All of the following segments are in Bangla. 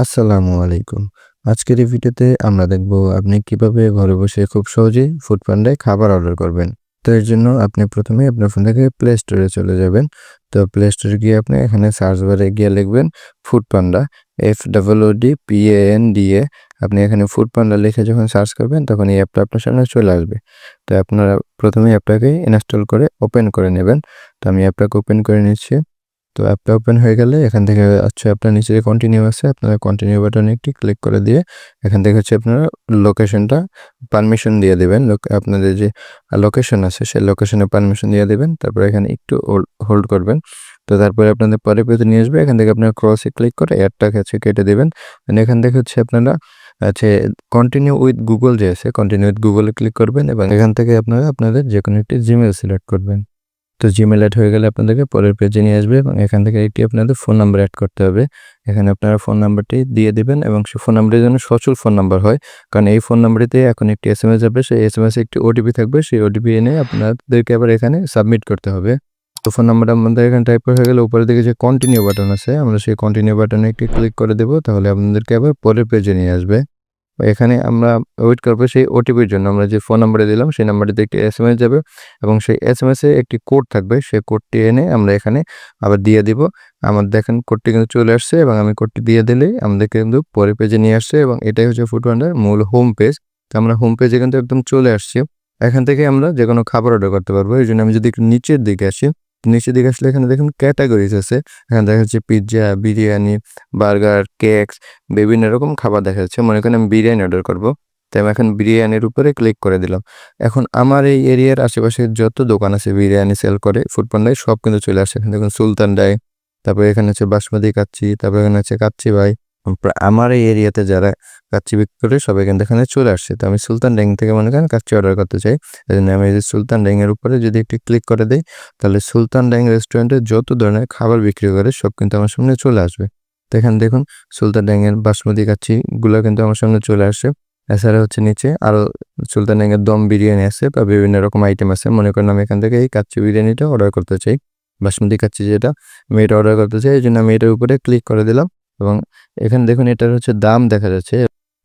আসসালামু আলাইকুম। আজকের এই ভিডিওতে আমরা দেখব আপনি কীভাবে ঘরে বসে খুব সহজেই ফুডপান্ডায় খাবার অর্ডার করবেন। তো এর জন্য আপনি প্রথমে আপনার ফোন থেকে প্লে স্টোরে চলে যাবেন। তো প্লে স্টোরে গিয়ে আপনি এখানে সার্চ বারে গিয়ে লিখবেন Foodpanda F double O D P A N D A আপনি এখানে ফুডপান্ডা লিখে যখন সার্চ করবেন তখন এই অ্যাপটা আপনার সামনে চলে আসবে। তো আপনারা প্রথমেই অ্যাপটাকে ইনস্টল করে ওপেন করে নেবেন। তো আমি অ্যাপটাকে ওপেন করে নিচ্ছি। তো অ্যাপটা ওপেন হয়ে গেলে এখান থেকে হচ্ছে আপনার নিচে যে কন্টিনিউ আছে, আপনারা কন্টিনিউ বাটনে একটি ক্লিক করে দিয়ে এখান থেকে হচ্ছে আপনারা লোকেশনটা পারমিশন দিয়ে দেবেন। আপনাদের যে লোকেশন আছে, সেই লোকেশনে পারমিশন দিয়ে দেবেন। তারপর এখানে একটু হোল্ড করবেন। তো তারপরে আপনাদের পরে পেতে নিয়ে আসবে। এখান থেকে আপনারা ক্রসে ক্লিক করে অ্যাডটা হচ্ছে কেটে দেবেন। এখান থেকে হচ্ছে আপনারা আছে কন্টিনিউ উইথ গুগল যে আছে কন্টিনিউ উইথ গুগলে ক্লিক করবেন এবং এখান থেকে আপনারা আপনাদের যে কোনো একটি জিমেল সিলেক্ট করবেন। তো জিমেল অ্যাড হয়ে গেলে আপনাদেরকে পরের পেজে নিয়ে আসবে এবং এখান থেকে একটি আপনাদের ফোন নাম্বার অ্যাড করতে হবে। এখানে আপনারা ফোন নাম্বারটি দিয়ে দিবেন এবং সেই ফোন নাম্বারের জন্য সচল ফোন নাম্বার হয়। কারণ এই ফোন নাম্বারটিতে এখন একটি এস এম এস যাবে সেই এস এম এসে একটি ওটিপি থাকবে, সেই ওটিপি এনে আপনাদেরকে আবার এখানে সাবমিট করতে হবে। তো ফোন নাম্বারটা আমাদের এখানে টাইপ হয়ে গেলে উপরে দিকে যে কন্টিনিউ বাটন আছে, আমরা সেই কন্টিনিউ বাটনে একটি ক্লিক করে দেবো, তাহলে আপনাদেরকে আবার পরের পেজে নিয়ে আসবে। এখানে আমরা ওয়েট করব সেই ওটিপির জন্য। আমরা যে ফোন নাম্বারে দিলাম, সেই নাম্বারটিতে একটি এস এম এস যাবে এবং সেই এস এম এসে একটি কোড থাকবে। সেই কোডটি এনে আমরা এখানে আবার দিয়ে দিব। আমার দেখেন কোডটি কিন্তু চলে আসছে এবং আমি কোডটি দিয়ে দিলেই আমাদেরকে কিন্তু পরে পেজে নিয়ে আসছে এবং এটাই হচ্ছে ফুড ওয়ান্ডার মূল হোম পেজ তো আমরা হোম পেজে কিন্তু একদম চলে আসছি। এখান থেকে আমরা যে কোনো খাবার অর্ডার করতে পারব। এই জন্য আমি যদি একটু নিচের দিকে আসি নিচের দিকে আসলে এখানে দেখুন ক্যাটাগরিজ আছে। এখানে দেখা যাচ্ছে পিৎজা বিরিয়ানি বার্গার কেকস বিভিন্ন রকম খাবার দেখা যাচ্ছে। মনে করেন আমি বিরিয়ানি অর্ডার করব। তাই আমি এখন বিরিয়ানির উপরে ক্লিক করে দিলাম। এখন আমার এই এরিয়ার আশেপাশে যত দোকান আছে বিরিয়ানি সেল করে ফুড পান্ডায় সব কিন্তু চলে আসে। এখানে দেখুন সুলতান ডাই তারপরে এখানে হচ্ছে বাসমতি কাচ্চি, তারপরে এখানে হচ্ছে কাচ্চি ভাই আমার এই এরিয়াতে যারা কাচ্চি বিক্রি করে সবাই কিন্তু এখানে চলে আসছে। তো আমি সুলতান ড্যাং থেকে মনে করেন কাচ্চি অর্ডার করতে চাই। এই জন্য আমি এই সুলতান ড্যাংয়ের উপরে যদি একটু ক্লিক করে দিই, তাহলে সুলতান ড্যাং রেস্টুরেন্টে যত ধরনের খাবার বিক্রি করে, সব কিন্তু আমার সামনে চলে আসবে। তো এখানে দেখুন, সুলতান ড্যাংয়ের বাসমতি কাচ্চিগুলো কিন্তু আমার সামনে চলে আসে এছাড়া হচ্ছে নিচে আরও সুলতান ড্যাংয়ের দম বিরিয়ানি আছে বা বিভিন্ন রকম আইটেম আছে। মনে করেন আমি এখান থেকে এই কাচ্চি বিরিয়ানিটা অর্ডার করতে চাই। বাসমতি কাচ্চি যেটা, আমি এটা অর্ডার করতে চাই। এই জন্য আমি এটার উপরে ক্লিক করে দিলাম। এবং এখানে দেখুন এটার হচ্ছে দাম দেখা যাচ্ছে।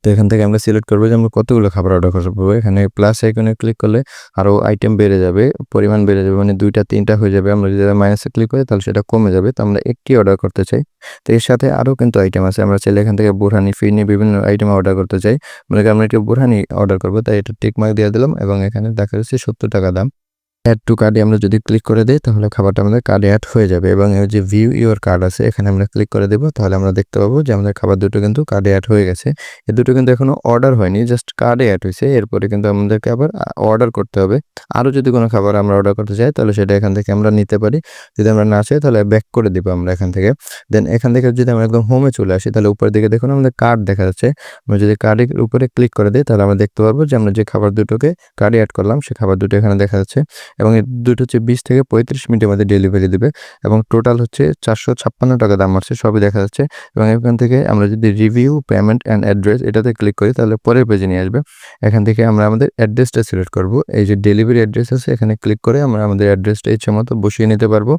তো এখান থেকে আমরা সিলেক্ট করব যে আমরা কতগুলো খাবার অর্ডার করব। এখানে প্লাস আইকনে ক্লিক করলে আরও আইটেম বেড়ে যাবে, পরিমাণ বেড়ে যাবে মানে দুইটা, তিনটা হয়ে যাবে। আমরা যদি মাইনাসে ক্লিক করি তাহলে সেটা কমে যাবে। তো আমরা একটি অর্ডার করতে চাই। তো এর সাথে আরও কিন্তু আইটেম আছে। আমরা চাইলে এখান থেকে বুরহানি ফিরনি বিভিন্ন আইটেম অর্ডার করতে চাই। মানে আমরা একটু বুরহানি অর্ডার করব, তাই এটা টিক মার্ক দিয়ে দিলাম এবং এখানে দেখা যাচ্ছে সত্তর টাকা দাম। অ্যাড টু কার্ডে আমরা যদি ক্লিক করে দিই, তাহলে খাবারটা আমাদের কার্ডে অ্যাড হয়ে যাবে। এবং এই যে ভিউ ইউর কার্ড আছে, এখানে আমরা ক্লিক করে দেবো, তাহলে আমরা দেখতে পাবো যে আমাদের খাবার দুটো কিন্তু কার্ডে অ্যাড হয়ে গেছে। এ দুটো কিন্তু এখনও অর্ডার হয়নি জাস্ট কার্ডে অ্যাড হয়েছে। এরপরে কিন্তু আমাদেরকে আবার অর্ডার করতে হবে। আরও যদি কোনো খাবার আমরা অর্ডার করতে চাই, তাহলে সেটা এখান থেকে আমরা নিতে পারি। যদি আমরা না চাই, তাহলে ব্যাক করে দেবো আমরা এখান থেকে। দেন এখান থেকে যদি আমরা একদম হোমে চলে আসি, তাহলে উপরের দিকে দেখুন আমাদের কার্ড দেখা যাচ্ছে। আমরা যদি কার্ডের উপরে ক্লিক করে দিই, তাহলে আমরা দেখতে পারব যে আমরা যে খাবার দুটোকে কার্ডে অ্যাড করলাম, সে খাবার দুটো এখানে দেখা যাচ্ছে। এবং এই দুটো হচ্ছে বিশ থেকে পঁয়ত্রিশ মিনিটের মধ্যে ডেলিভারি দেবে এবং টোটাল হচ্ছে চারশো ছাপ্পান্ন টাকা দাম আছে, সবই দেখা যাচ্ছে। এবং এখান থেকে আমরা যদি রিভিউ পেমেন্ট অ্যান্ড অ্যাড্রেস এটাতে ক্লিক করি, তাহলে পরের পেজে নিয়ে আসবে। এখান থেকে আমরা আমাদের অ্যাড্রেসটা সিলেক্ট করব। এই যে ডেলিভারি অ্যাড্রেস আছে, এখানে ক্লিক করে আমরা আমাদের অ্যাড্রেসটা ইচ্ছে মতো বসিয়ে নিতে পারব।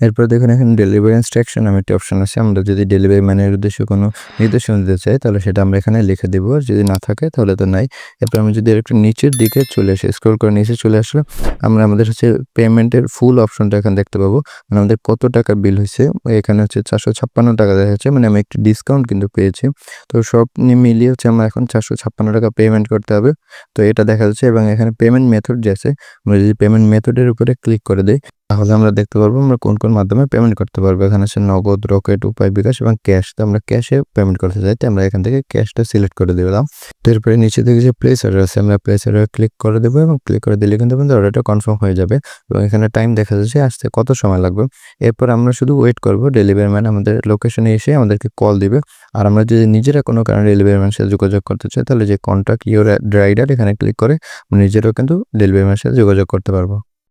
এরপর দেখুন, এখানে ডেলিভারি ইনস্ট্রাকশন আমি একটি অপশন আছে। আমরা যদি ডেলিভারি ম্যানের উদ্দেশ্যে কোনো নির্দেশনা দিতে চাই, তাহলে সেটা আমরা এখানে লিখে দেবো। আর যদি না থাকে, তাহলে তো নাই। এরপর আমি যদি একটু নিচের দিকে চলে আসি স্ক্রল করে নিচে চলে আসলে আমরা আমাদের হচ্ছে পেমেন্টের ফুল অপশনটা এখানে দেখতে পাবো। মানে আমাদের কত টাকা বিল হয়েছে, এখানে হচ্ছে চারশো ছাপ্পান্ন টাকা দেখা যাচ্ছে মানে আমি একটি ডিসকাউন্ট কিন্তু পেয়েছি। তো সব মিলিয়ে হচ্ছে আমরা এখন চারশো ছাপ্পান্ন টাকা পেমেন্ট করতে হবে। তো এটা দেখা যাচ্ছে এবং এখানে পেমেন্ট মেথড যে আছে, আমরা যদি পেমেন্ট মেথডের উপরে ক্লিক করে দিই তাহলে আমরা দেখতে পারব আমরা কোন কোন মাধ্যমে পেমেন্ট করতে পারব। এখানে আছে নগদ, রকেট, উপায়, বিকাশ এবং ক্যাশ তো আমরা ক্যাশে পেমেন্ট করতে চাই আমরা এখান থেকে ক্যাশটা সিলেক্ট করে দিলাম। তো এরপরে নিচে থেকে যে প্লেস অর্ডার আছে, আমরা প্লেস অর্ডার ক্লিক করে দেবো এবং ক্লিক করে দিলে কিন্তু অর্ডারটা কনফার্ম হয়ে যাবে। এবং এখানে টাইম দেখা যাচ্ছে আসতে কত সময় লাগবে। এরপর আমরা শুধু ওয়েট করব ডেলিভারি ম্যান আমাদের লোকেশনে এসে আমাদেরকে কল দিবে। আর আমরা যদি নিজেরা কোনো কারণে ডেলিভারি ম্যানের সাথে যোগাযোগ করতে চাই, তাহলে যে কন্ট্যাক্ট ইউর রাইডার এখানে ক্লিক করে নিজেরাও কিন্তু ডেলিভারি ম্যানের সাথে যোগাযোগ করতে পারব।